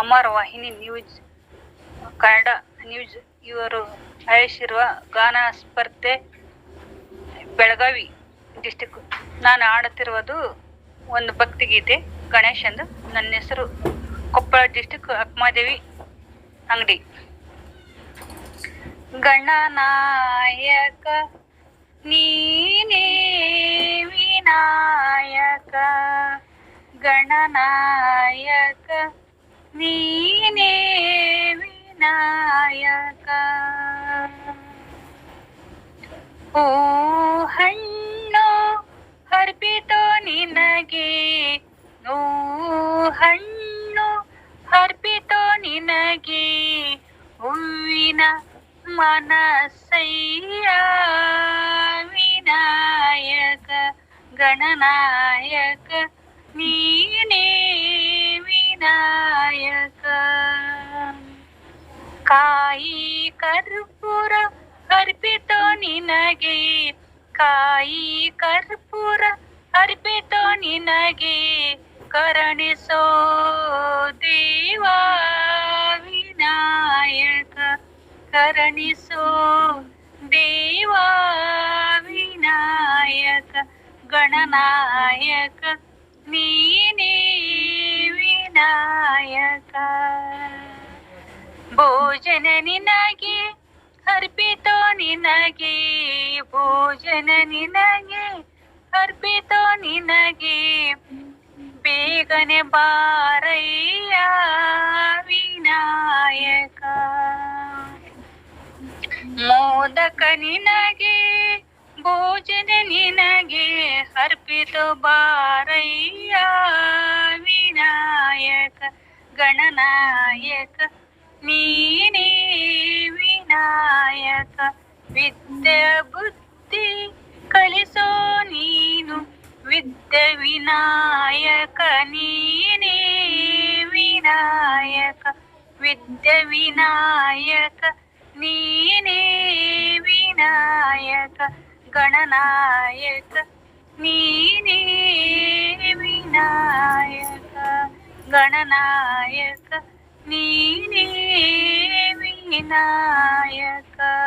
ಅಮರ್ ವಾಹಿನಿ news Kannada news ಇವರು ಆಯೋಜಿಸಿರುವ ಗಾನ ಸ್ಪರ್ಧೆ ಬೆಳಗಾವಿ ಡಿಸ್ಟಿಕ್ ನಾನು ಆಡುತ್ತಿರುವುದು ಒಂದು ಭಕ್ತಿಗೀತೆ ಗಣೇಶ್ ನನ್ನ ಹೆಸರು ಕೊಪ್ಪಳ ಡಿಸ್ಟಿಕ್ ಅಕ್ಮಾದೇವಿ ಅಂಗಡಿ ಗಣನಾಯಕ ನೀನೇ ವಿನಾಯಕ ಗಣನಾಯಕ వీనే వినాయక ఓ హಣ್ಣు హర్పితో నినగే ఓ హಣ್ಣು ಹರ್ಪಿತೋ ನಿನಗೆ ಹೂವಿನ ಮನಸ್ಸಯ್ಯ ವಿನಾಯಕ ಗಣನಾಯಕ ನೀನೇ ವಿನಾಯಕ ಕಾಯಿ ಕರ್ಪೂರ ಅರ್ಪಿತೋ ನಿನಗೆ ಕಾಯಿ ಕರ್ಪೂರ ಅರ್ಪಿತೋ ನಿನಗೆ ಕರಣಿಸೋ ದೇವಾ ವಿನಾಯಕ ಕರುಣಿಸೋ ದೇವ ವಿನಾಯಕ ಗಣನಾಯಕ ನೀನೇ भोजन निनगे अर्पितो निनगे भोजन निनगे अर्पितो निनगे बेगने बारैया विनायका मोदक निनगे भोजन निनगे अर्पितो बारैया विनायक गणनायक नीने विनायक विद्या बबुद्धी कलिस नीनु विद्या विनायक़ नीने विनायक विनायक़ नीने विनायक गणनायक नीने विनायक गणनायक ನೀನೇ ವಿನಾಯಕ